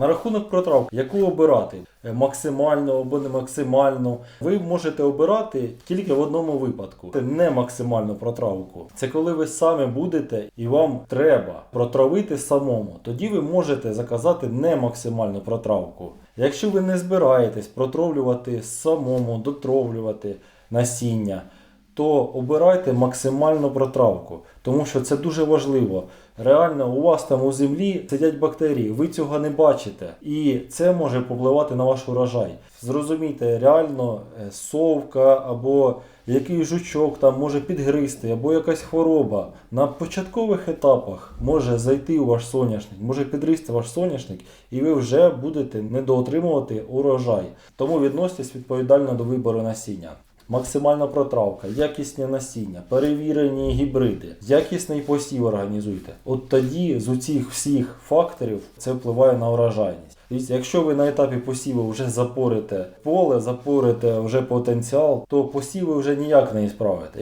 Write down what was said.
На рахунок протравки, яку обирати Е, максимально або не максимально, ви можете обирати тільки в одному випадку. Це не максимальну протравку. Це коли ви самі будете і вам треба протравити самому. Тоді ви можете заказати не максимальну протравку. Якщо ви не збираєтесь протравлювати самому, дотравлювати насіння, то обирайте максимальну протравку, тому що це дуже важливо. Реально, у вас там у землі сидять бактерії, ви цього не бачите, і це може попливати на ваш урожай. Зрозумійте, реально е, совка або який жучок там може підгризти, або якась хвороба на початкових етапах може зайти у ваш соняшник, може підгризти ваш соняшник, і ви вже будете недоотримувати урожай. Тому відноситесь відповідально до вибору насіння. Максимальна протравка, якісне насіння, перевірені гібриди, якісний посів організуйте. От тоді з усіх всіх факторів це впливає на урожайність. Якщо ви на етапі посіву вже запорите поле, запорите вже потенціал, то посіви вже ніяк не справите.